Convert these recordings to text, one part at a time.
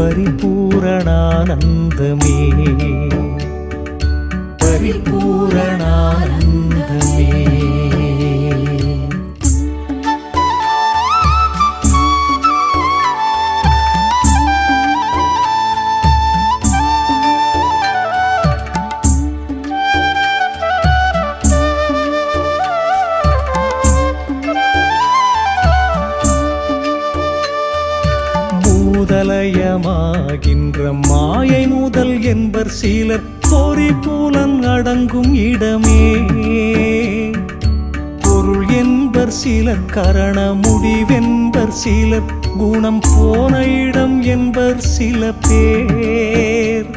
பரிபூரணானந்தமே. பூதலயமாகின்ற மாயை முதல் என்பர் சீலர் பொறி புலன் அடங்கும் இடமே. பொருள் என்பர் சீலர் கரண முடிவென்பர் சீலர் குணம் போன இடம் என்பர் சில பேர்.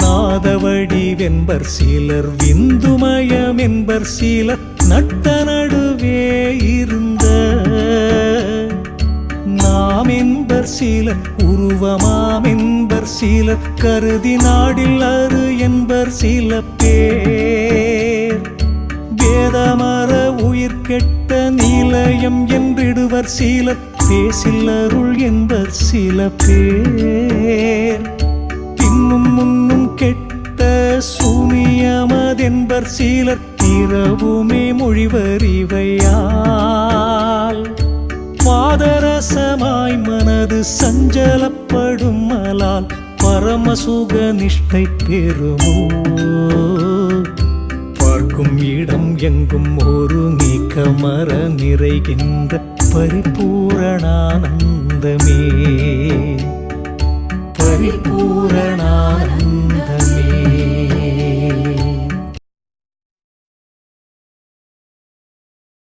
நாதவடிவென்பர் சீலர் விந்துமயம் என்பர் சீலர் நட்ட நடுவே இருந்த என்பர் சிலர் உருவமாம் என்பர் சிலர் கருதி நாடில் அரு என்பர் சில பேர். வேதமர உயிர் கெட்ட நிலையம் என்றிடுவர் சிலர் பேசில் அருள் என்பர் சில பேர். பின்னும் முன்னும் கெட்ட சூனியமதென்பர் சிலர் இரவுமே மொழிவர் இவையா பாதரசமாய் மனது சஞ்சலப்படும் மலால் பரமசுக நிஷ்டை பெறுமோ? பார்க்கும் இடம் எங்கும் ஒரு நீக்கமர நிறைகின்ற பரிபூரணானந்தமே. பரிபூரணான